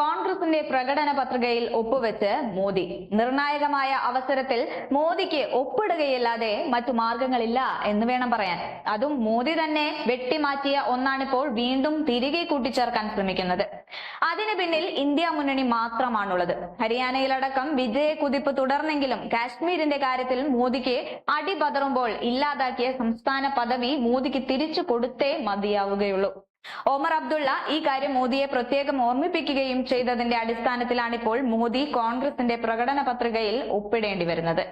കോൺഗ്രസിന്റെ പ്രകടന പത്രികയിൽ ഒപ്പുവെച്ച് മോദി. നിർണായകമായ അവസരത്തിൽ മോദിക്ക് ഒപ്പിടുകയല്ലാതെ മറ്റു മാർഗങ്ങളില്ല എന്ന് വേണം പറയാൻ. അതും മോദി തന്നെ വെട്ടിമാറ്റിയ ഒന്നാണിപ്പോൾ വീണ്ടും തിരികെ കൂട്ടിച്ചേർക്കാൻ ശ്രമിക്കുന്നത്. അതിന് പിന്നിൽ ഇന്ത്യ മുന്നണി മാത്രമാണുള്ളത്. ഹരിയാനയിലടക്കം വിജയ കുതിപ്പ് തുടർന്നെങ്കിലും കാശ്മീരിന്റെ കാര്യത്തിൽ മോദിക്ക് അടിപതറുമ്പോൾ ഇല്ലാതാക്കിയ സംസ്ഥാന പദവി മോദിക്ക് തിരിച്ചു കൊടുത്തേ മതിയാവുകയുള്ളൂ. ഒമർ അബ്ദുള്ള ഈ കാര്യം മോദിയെ പ്രത്യേകം ഓർമ്മിപ്പിക്കുകയും ചെയ്തതിന്റെ അടിസ്ഥാനത്തിലാണിപ്പോൾ മോദി കോൺഗ്രസിന്റെ പ്രകടന പത്രികയിൽ ഒപ്പിടേണ്ടി വരുന്നത്.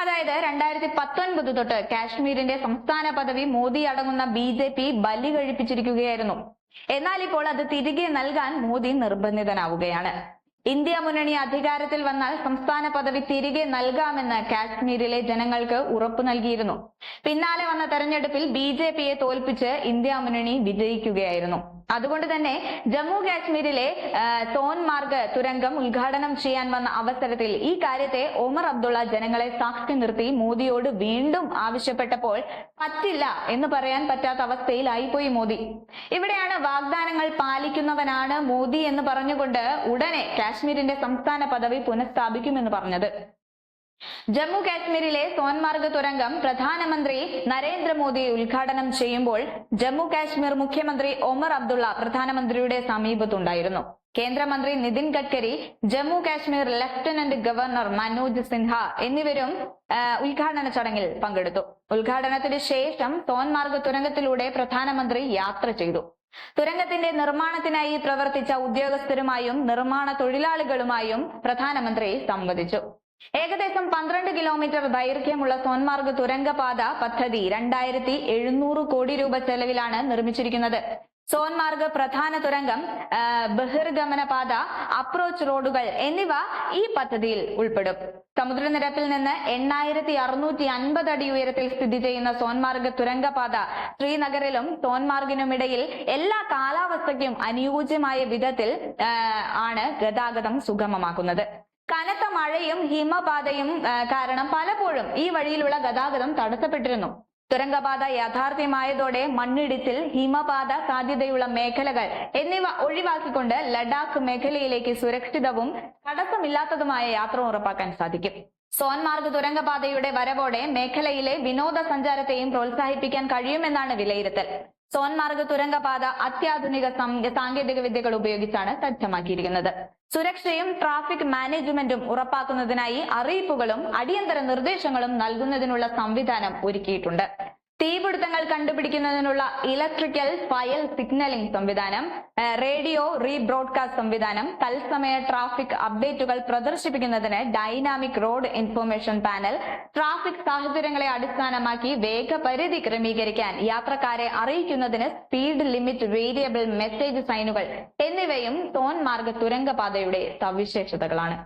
അതായത് രണ്ടായിരത്തി പത്തൊൻപത് തൊട്ട് കാശ്മീരിന്റെ സംസ്ഥാന പദവി മോദി അടങ്ങുന്ന ബി ജെ പി ബലി കഴിപ്പിച്ചിരിക്കുകയായിരുന്നു. എന്നാൽ ഇപ്പോൾ അത് തിരികെ നൽകാൻ മോദി നിർബന്ധിതനാവുകയാണ്. ഇന്ത്യ മുന്നണി അധികാരത്തിൽ വന്നാൽ സംസ്ഥാന പദവി തിരികെ നൽകാമെന്ന് കാശ്മീരിലെ ജനങ്ങൾക്ക് ഉറപ്പു നൽകിയിരുന്നു. പിന്നാലെ വന്ന തെരഞ്ഞെടുപ്പിൽ ബി ജെ പിയെ തോൽപ്പിച്ച് ഇന്ത്യ മുന്നണി വിജയിക്കുകയായിരുന്നു. അതുകൊണ്ട് തന്നെ ജമ്മു കാശ്മീരിലെ സോൻമാർഗ് തുരങ്കം ഉദ്ഘാടനം ചെയ്യാൻ വന്ന അവസരത്തിൽ ഈ കാര്യത്തെ ഒമർ അബ്ദുള്ള ജനങ്ങളെ സാക്ഷി നിർത്തി മോദിയോട് വീണ്ടും ആവശ്യപ്പെട്ടപ്പോൾ പറ്റില്ല എന്ന് പറയാൻ പറ്റാത്ത അവസ്ഥയിലായിപ്പോയി മോദി. ഇവിടെയാണ് വാഗ്ദാനങ്ങൾ പാലിക്കുന്നവനാണ് മോദി എന്ന് പറഞ്ഞുകൊണ്ട് ഉടനെ കാശ്മീരിന്റെ സംസ്ഥാന പദവി പുനഃസ്ഥാപിക്കുമെന്ന് പറഞ്ഞത്. ജമ്മു കാശ്മീരിലെ സോൻമാർഗ് തുരങ്കം പ്രധാനമന്ത്രി നരേന്ദ്രമോദി ഉദ്ഘാടനം ചെയ്യുമ്പോൾ ജമ്മു കാശ്മീർ മുഖ്യമന്ത്രി ഒമർ അബ്ദുള്ള പ്രധാനമന്ത്രിയുടെ സമീപത്തുണ്ടായിരുന്നു. കേന്ദ്രമന്ത്രി നിതിൻ ഗഡ്കരി ജമ്മു കാശ്മീർ ലഫ്റ്റനന്റ് ഗവർണർ മനോജ് സിൻഹ എന്നിവരും ഉദ്ഘാടന ചടങ്ങിൽ പങ്കെടുത്തു. ഉദ്ഘാടനത്തിന് ശേഷം സോൻമാർഗ് തുരങ്കത്തിലൂടെ പ്രധാനമന്ത്രി യാത്ര ചെയ്തു. തുരങ്കത്തിന്റെ നിർമ്മാണത്തിനായി പ്രവർത്തിച്ച ഉദ്യോഗസ്ഥരുമായും നിർമ്മാണ തൊഴിലാളികളുമായും പ്രധാനമന്ത്രി സംവദിച്ചു. ഏകദേശം പന്ത്രണ്ട് കിലോമീറ്റർ ദൈർഘ്യമുള്ള സോൻമാർഗ് തുരങ്കപാത പദ്ധതി രണ്ടായിരത്തി എഴുന്നൂറ് കോടി രൂപ ചെലവിലാണ് നിർമ്മിച്ചിരിക്കുന്നത്. സോൻമാർഗ് പ്രധാന തുരങ്കം ബഹിർഗമന പാത അപ്രോച്ച് റോഡുകൾ എന്നിവ ഈ പദ്ധതിയിൽ ഉൾപ്പെടും. സമുദ്രനിരപ്പിൽ നിന്ന് എണ്ണായിരത്തി അറുന്നൂറ്റി അൻപത് അടി ഉയരത്തിൽ സ്ഥിതി ചെയ്യുന്ന സോൻമാർഗ് തുരങ്കപാത ശ്രീനഗറിലും സോൻമാർഗിനുമിടയിൽ എല്ലാ കാലാവസ്ഥയ്ക്കും അനുയോജ്യമായ വിധത്തിൽ ആണ് ഗതാഗതം സുഗമമാക്കുന്നത്. കനത്ത മഴയും ഹിമപാതയും കാരണം പലപ്പോഴും ഈ വഴിയിലുള്ള ഗതാഗതം തടസ്സപ്പെട്ടിരുന്നു. തുരങ്കപാത യാഥാർത്ഥ്യമായതോടെ മണ്ണിടിച്ചിൽ ഹിമപാത സാധ്യതയുള്ള മേഖലകൾ എന്നിവ ഒഴിവാക്കിക്കൊണ്ട് ലഡാക്ക് മേഖലയിലേക്ക് സുരക്ഷിതവും തടസ്സമില്ലാത്തതുമായ യാത്ര ഉറപ്പാക്കാൻ സാധിക്കും. സോൻമാർഗ് തുരങ്കപാതയുടെ വരവോടെ മേഖലയിലെ വിനോദസഞ്ചാരത്തെയും പ്രോത്സാഹിപ്പിക്കാൻ കഴിയുമെന്നാണ് വിലയിരുത്തൽ. സോൻമാർഗ് തുരങ്കപാത അത്യാധുനിക സാങ്കേതിക വിദ്യകൾ ഉപയോഗിച്ചാണ് സജ്ജമാക്കിയിരിക്കുന്നത്. സുരക്ഷയും ട്രാഫിക് മാനേജ്മെന്റും ഉറപ്പാക്കുന്നതിനായി അറിയിപ്പുകളും അടിയന്തര നിർദ്ദേശങ്ങളും നൽകുന്നതിനുള്ള സംവിധാനം ഒരുക്കിയിട്ടുണ്ട്. തീപിടുത്തങ്ങൾ കണ്ടുപിടിക്കുന്നതിനുള്ള ഇലക്ട്രിക്കൽ ഫയൽ സിഗ്നലിംഗ് സംവിധാനം റേഡിയോ റീബ്രോഡ്കാസ്റ്റ് സംവിധാനം തത്സമയ ട്രാഫിക് അപ്ഡേറ്റുകൾ പ്രദർശിപ്പിക്കുന്നതിന് dynamic road information panel traffic സാഹചര്യങ്ങളെ അടിസ്ഥാനമാക്കി വേഗപരിധി ക്രമീകരിക്കാൻ യാത്രക്കാരെ അറിയിക്കുന്നതിന് സ്പീഡ് ലിമിറ്റ് വേരിയബിൾ മെസ്സേജ് സൈനുകൾ എന്നിവയും സോൻ മാർഗ തുരങ്കപാതയുടെ സവിശേഷതകളാണ്.